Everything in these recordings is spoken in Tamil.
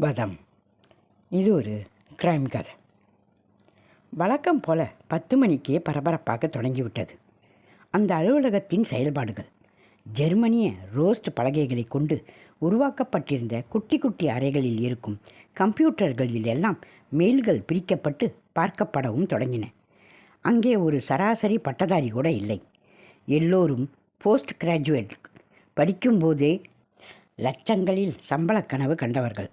வதம். இது ஒரு கிரைம் கதை. வழக்கம் போல பத்து மணிக்கே பரபரப்பாக தொடங்கிவிட்டது. அந்த அலுவலகத்தின் செயல்பாடுகள். ஜெர்மனிய ரோஸ்ட் பலகைகளை கொண்டு உருவாக்கப்பட்டிருந்த குட்டி குட்டி அறைகளில் இருக்கும் கம்ப்யூட்டர்களில் எல்லாம் மெயில்கள் பிரிக்கப்பட்டு பார்க்கப்படவும் தொடங்கின. அங்கே ஒரு சராசரி பட்டதாரி கூட இல்லை. எல்லோரும் போஸ்ட் கிராஜுவேட். படிக்கும்போதே லட்சங்களில் சம்பளக் கனவு கண்டவர்கள்.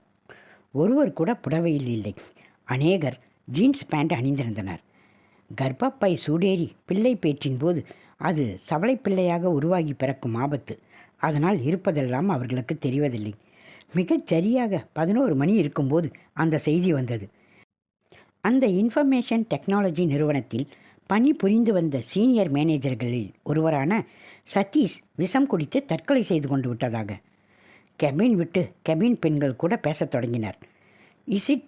ஒருவர் கூட புடவையில் இல்லை. அநேகர் ஜீன்ஸ் பேண்ட் அணிந்திருந்தனர். கர்ப்பப்பை சூடேறி பிள்ளை பேற்றின் போது அது சவளை பிள்ளையாக உருவாகி பிறக்கும் ஆபத்து. அதனால் இருப்பதெல்லாம் அவர்களுக்கு தெரிவதில்லை. மிகச் சரியாக பதினோரு மணி இருக்கும்போது அந்த செய்தி வந்தது. அந்த இன்ஃபர்மேஷன் டெக்னாலஜி நிறுவனத்தில் பணி புரிந்து வந்த சீனியர் மேனேஜர்களில் ஒருவரான சதீஷ் விஷம் குடித்து தற்கொலை செய்து கொண்டு விட்டதாக கெபின் விட்டு கெபின் பெண்கள் கூட பேசத் தொடங்கினர். Is it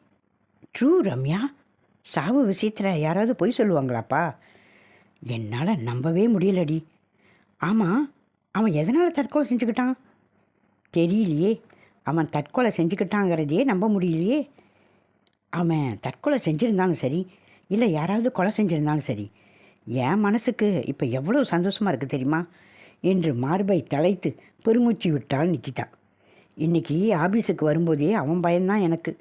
true Ramya? சாவு விஷயத்தில் யாராவது பொய் சொல்லுவாங்களாப்பா? என்னால் நம்பவே முடியலடி. ஆமாம் அவன் எதனால் தற்கொலை செஞ்சுக்கிட்டான்? தெரியலையே அவன் தற்கொலை செஞ்சுக்கிட்டாங்கிறதையே நம்ப முடியலையே. அவன் தற்கொலை செஞ்சுருந்தாலும் சரி இல்லை யாராவது கொலை செஞ்சுருந்தாலும் சரி என் மனசுக்கு இப்போ எவ்வளோ சந்தோஷமாக இருக்குது தெரியுமா? என்று மார்பை தலைத்து பெருமூச்சு விட்டாள் நிக்கிதா. இன்னைக்கு ஆபீஸுக்கு வரும்போதே அவன் பயந்தான் எனக்கு.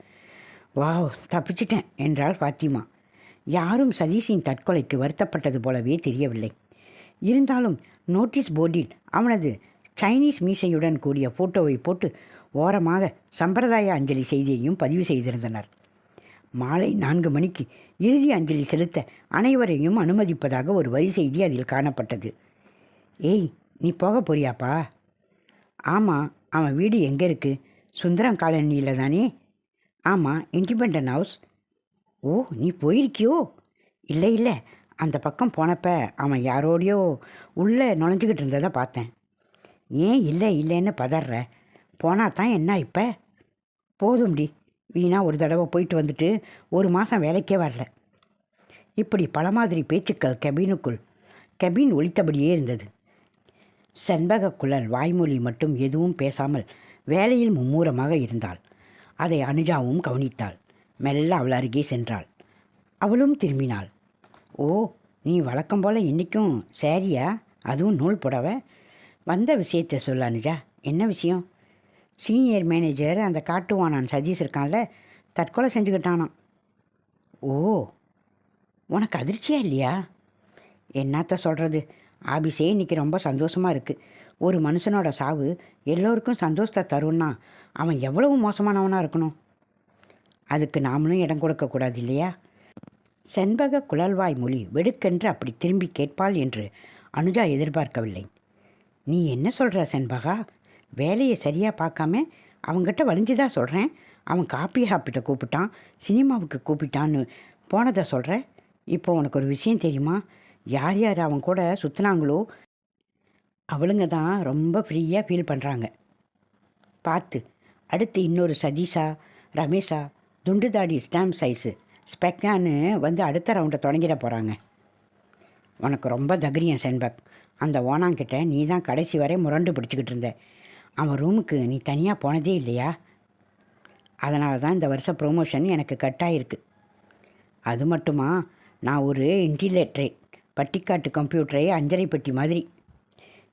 வாவ் தப்பிச்சிட்டேன் என்றாள் ஃபாத்திமா. யாரும் சதீஷின் தற்கொலைக்கு வருத்தப்பட்டது போலவே தெரியவில்லை. இருந்தாலும் நோட்டீஸ் போர்டில் அவனது சைனீஸ் மீசையுடன் கூடிய ஃபோட்டோவை போட்டு ஓரமாக சம்பிரதாய அஞ்சலி செய்தியையும் பதிவு செய்திருந்தனர். மாலை நான்கு மணிக்கு இறுதி அஞ்சலி செலுத்த அனைவரையும் அனுமதிப்பதாக ஒரு வரி செய்தி அதில் காணப்பட்டது. ஏய் நீ போக போறியாப்பா? ஆமாம் அவன் வீடு எங்கே இருக்குது சுந்தரம் காலனியில் தானே? ஆமாம் இண்டிபெண்டன் ஹவுஸ். ஓ நீ போயிருக்கியோ? இல்லை இல்லை. அந்த பக்கம் போனப்ப அவன் யாரோடையோ உள்ளே நுழைஞ்சிக்கிட்டு இருந்ததை பார்த்தேன். ஏன் இல்லை இல்லைன்னு பதற போனா தான் என்ன இப்போ? போதும்டி வீணா ஒரு தடவை போயிட்டு வந்துட்டு ஒரு மாதம் வேலைக்கே வரல. இப்படி பல மாதிரி பேச்சுக்கள் கெபினுக்குள். கெபின் ஒழித்தபடியே இருந்தது. செண்பக குழல் வாய்மொழி மட்டும் எதுவும் பேசாமல் வேலையில் மும்மூரமாக இருந்தாள். அதை அனுஜாவும் கவனித்தாள். மெல்ல அவள் அருகே சென்றாள். அவளும் திரும்பினாள். ஓ நீ வழக்கம் போல் இன்றைக்கும் சேரியா அதுவும் நூல் புடவை? வந்த விஷயத்தை சொல்ல அனுஜா. என்ன விஷயம்? சீனியர் மேனேஜர் அந்த காட்டுவானான் சதீஷ் இருக்கான்ல தற்கொலை செஞ்சுக்கிட்டானாம். ஓ உனக்கு அதிர்ச்சியா இல்லையா? என்னத்த சொல்கிறது ஆபிஸே இன்றைக்கி ரொம்ப சந்தோஷமாக இருக்குது ஒரு மனுஷனோட சாவு எல்லோருக்கும் சந்தோஷத்தை தரும்னா அவன் எவ்வளவு மோசமானவனாக இருக்கணும்? அதுக்கு நாமளும் இடம் கொடுக்கக்கூடாது இல்லையா? செண்பக குழல்வாய் மொழி வெடுக்கென்று அப்படி திரும்பி கேட்பாள் என்று அனுஜா எதிர்பார்க்கவில்லை. நீ என்ன சொல்கிற செண்பகா? வேலையை சரியாக பார்க்காம அவங்ககிட்ட வலிஞ்சுதான் சொல்கிறேன் அவன் காப்பி ஹாப்பிட்ட கூப்பிட்டான் சினிமாவுக்கு கூப்பிட்டான்னு போனதை சொல்கிற இப்போ உனக்கு ஒரு விஷயம் தெரியுமா? யார் யார் அவன் கூட சுற்றுனாங்களோ அவளுங்க தான் ரொம்ப ஃப்ரீயாக ஃபீல் பண்ணுறாங்க பார்த்து அடுத்து இன்னொரு சதீஷா ரமேஷா துண்டுதாடி ஸ்டாம்ப் சைஸு ஸ்பெக்கான்னு வந்து அடுத்த ரவுண்டை தொடங்கிட போகிறாங்க உனக்கு ரொம்ப தகிரியம் சென்பக் அந்த ஓனாங்கிட்ட நீ தான் கடைசி வரை முரண்டு பிடிச்சிக்கிட்டு இருந்த. அவன் ரூமுக்கு நீ தனியாக போனதே இல்லையா? அதனால தான் இந்த வருஷம் ப்ரொமோஷன் எனக்கு கட்டாயிருக்கு அது மட்டுமா? நான் ஒரு இன்டிலேட்ரேட் பட்டிக்காட்டு கம்ப்யூட்டரே அஞ்சரை பெட்டி மாதிரி.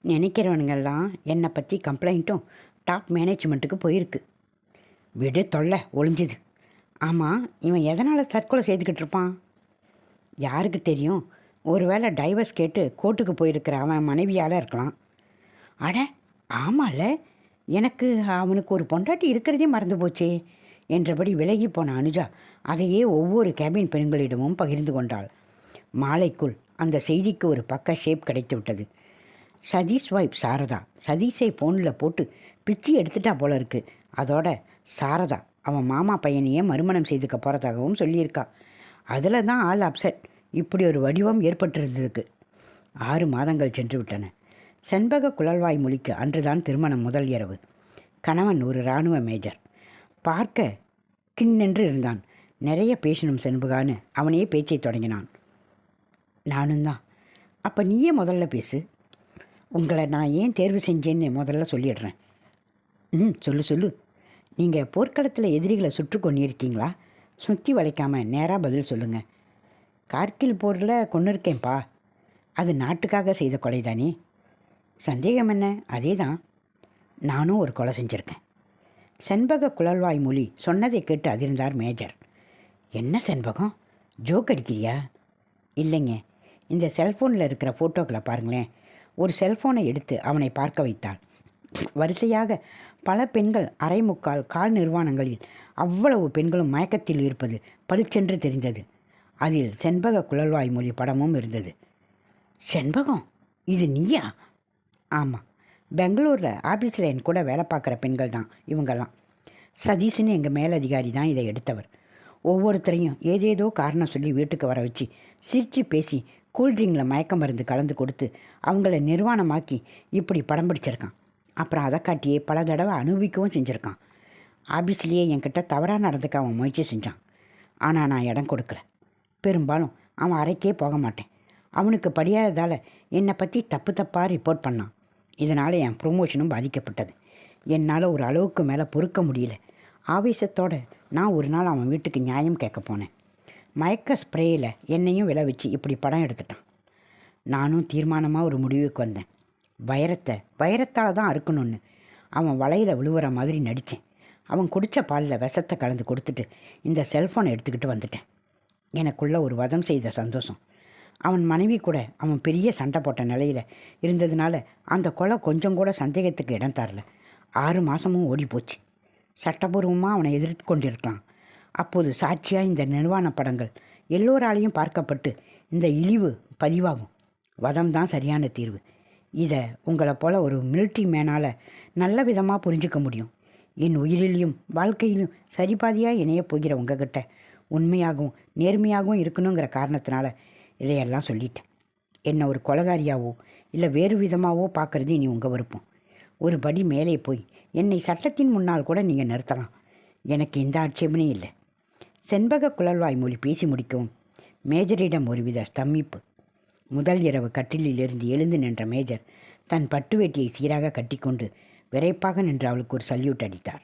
நினைக்கிறவனுங்கெல்லாம் என்னை பற்றி கம்ப்ளைண்ட்டும் டாப் மேனேஜ்மெண்ட்டுக்கு போயிருக்கு. விடு தொல்லை ஒளிஞ்சுது. ஆமாம் இவன் எதனால் தற்கொலை செய்துக்கிட்டு இருப்பான்? யாருக்கு தெரியும்? ஒருவேளை டைவர்ஸ் கேட்டு கோர்ட்டுக்கு போயிருக்கிற அவன் மனைவியால் இருக்கலாம். அட ஆமால. எனக்கு அவனுக்கு ஒரு பொண்டாட்டி இருக்கிறதே மறந்து போச்சே என்றபடி விலகி போன அனுஜா அதையே ஒவ்வொரு கேபின் பெண்களிடமும் பகிர்ந்து கொண்டாள். மாலைக்குள் அந்த செய்திக்கு ஒரு பக்க ஷேப் கிடைத்து விட்டது. சதீஷ் வைப் சாரதா. சதீஷை ஃபோனில் போட்டு பிச்சு எடுத்துட்டா போல இருக்கு. அதோட சாரதா அவன் மாமா பையனையே மறுமணம் செய்துக்க போகிறதாகவும் சொல்லியிருக்கா. அதில் தான் ஆள் அப்செட் இப்படி ஒரு வடிவம் ஏற்பட்டிருந்ததுக்கு. ஆறு மாதங்கள் சென்று விட்டன. செண்பக குழல்வாய் மொழிக்கு அன்றுதான் திருமணம் முதல் இரவு. கணவன் ஒரு இராணுவ மேஜர். பார்க்க கிண்ணென்று இருந்தான். நிறைய பேசணும் செண்பகான்னு அவனையே பேச்சை தொடங்கினான். நானும் தான் அப்போ நீயே முதல்ல பேசு. உங்களை நான் ஏன் தேர்வு செஞ்சேன்னு முதல்ல சொல்லிடுறேன். ம் சொல்லு சொல்லு. நீங்கள் போர்க்களத்தில் எதிரிகளை சுற்று கொண்டிருக்கீங்களா சுற்றி வளைக்காமல் நேராக பதில் சொல்லுங்கள் கார்கில் போரில் கொண்டு இருக்கேன்ப்பா அது நாட்டுக்காக செய்த கொலை தானே சந்தேகம் என்ன? அதே தான் நானும் ஒரு கொலை செஞ்சுருக்கேன். செண்பக குழல்வாய் மொழி சொன்னதை கேட்டு அதிர்ந்தார் மேஜர். என்ன செண்பகம்? ஜோக் அடிக்கிறியா? இல்லைங்க. இந்த செல்ஃபோனில் இருக்கிற ஃபோட்டோக்களை பாருங்களேன். ஒரு செல்ஃபோனை எடுத்து அவனை பார்க்க வைத்தாள். வரிசையாக பல பெண்கள் அரை முக்கால் கால் நிர்வாணங்களில் அவ்வளவு பெண்களும் மயக்கத்தில் இருப்பது பளிச்சென்று தெரிந்தது. அதில் செண்பக குழல்வாய் மொழி படமும் இருந்தது. செண்பகம்? இது நீயா? ஆமாம் பெங்களூரில் ஆஃபீஸில் என் கூட வேலை பார்க்குற பெண்கள் தான் இவங்கெல்லாம். சதீஷ்னு எங்கள் மேலதிகாரி தான் இதை எடுத்தவர். ஒவ்வொருத்தரையும் ஏதேதோ காரணம் சொல்லி வீட்டுக்கு வர வச்சு சிரித்து பேசி கூல்ட்ரிங்கில் மயக்க மருந்து கலந்து கொடுத்து அவங்கள நிர்வாணமாக்கி இப்படி படம் பிடிச்சிருக்கான். அப்புறம் அதை காட்டியே பல தடவை அனுபவிக்கவும் செஞ்சுருக்கான். ஆஃபீஸ்லேயே என்கிட்ட தவறாக நடந்துக்க அவன் முயற்சி செஞ்சான். ஆனால் நான் இடம் கொடுக்கல. பெரும்பாலும் அவன் அறைக்கே போக மாட்டேன். அவனுக்கு படியாததால் என்னை பற்றி தப்பு தப்பாக ரிப்போர்ட் பண்ணான். இதனால் என் ப்ரொமோஷனும் பாதிக்கப்பட்டது. என்னால் ஒரு அளவுக்கு மேலே பொறுக்க முடியல. ஆவேசத்தோடு நான் ஒரு நாள் அவன் வீட்டுக்கு நியாயம் கேட்க போனேன். மயக்க ஸ்ப்ரேயில் என்னையும் விளைவிச்சு இப்படி படம் எடுத்துட்டான். நானும் தீர்மானமாக ஒரு முடிவுக்கு வந்தேன். வைரத்தை வைரத்தால் தான் அறுக்கணும்னு. அவன் வலையில் விழுவுற மாதிரி நடித்தேன் அவன் குடித்த பாலில் விஷத்தை கலந்து கொடுத்துட்டு இந்த செல்ஃபோனை எடுத்துக்கிட்டு வந்துட்டேன். எனக்குள்ளே ஒரு வதம் செய்த சந்தோஷம். அவன் மனைவி கூட அவன் பெரிய சண்டை போட்ட நிலையில் இருந்ததுனால அந்த கொலை கொஞ்சம் கூட சந்தேகத்துக்கு இடம் தரல. ஆறு மாதமும் ஓடி போச்சு சட்டபூர்வமாக அவனை எதிர்த்து கொண்டிருக்கலாம். அப்போது சாட்சியாக இந்த நிர்வாண படங்கள் எல்லோராலையும் பார்க்கப்பட்டு இந்த இழிவு பதிவாகும். வதம் தான் சரியான தீர்வு. இதை உங்களை போல் ஒரு மிலிட்ரி மேனால் நல்ல விதமாக புரிஞ்சுக்க முடியும். என் உயிரிலையும் வாழ்க்கையிலும் சரிபாதியாக இணையப் போகிற உங்ககிட்ட உண்மையாகவும் நேர்மையாகவும் இருக்கணுங்கிற காரணத்தினால இதையெல்லாம் சொல்லிட்டேன். என்னை ஒரு கொலகாரியாவோ இல்லை வேறு விதமாகவோ பார்க்குறது இனி உங்கள் விருப்பம். ஒரு படி மேலே போய் என்னை சட்டத்தின் முன்னால் கூட நீங்கள் நிறுத்தலாம். எனக்கு எந்த ஆட்சேபனையும் இல்லை. செண்பக குழல்வாய் மொழி பேசி முடிக்கவும். மேஜரிடம் ஒருவித ஸ்தம்பிப்பு. முதல் இரவு கட்டிலிலிருந்து எழுந்து நின்ற மேஜர் தன் பட்டு வேட்டியை சீராக கட்டிக்கொண்டு விரைப்பாக நின்று அவளுக்கு ஒரு சல்யூட் அடித்தார்.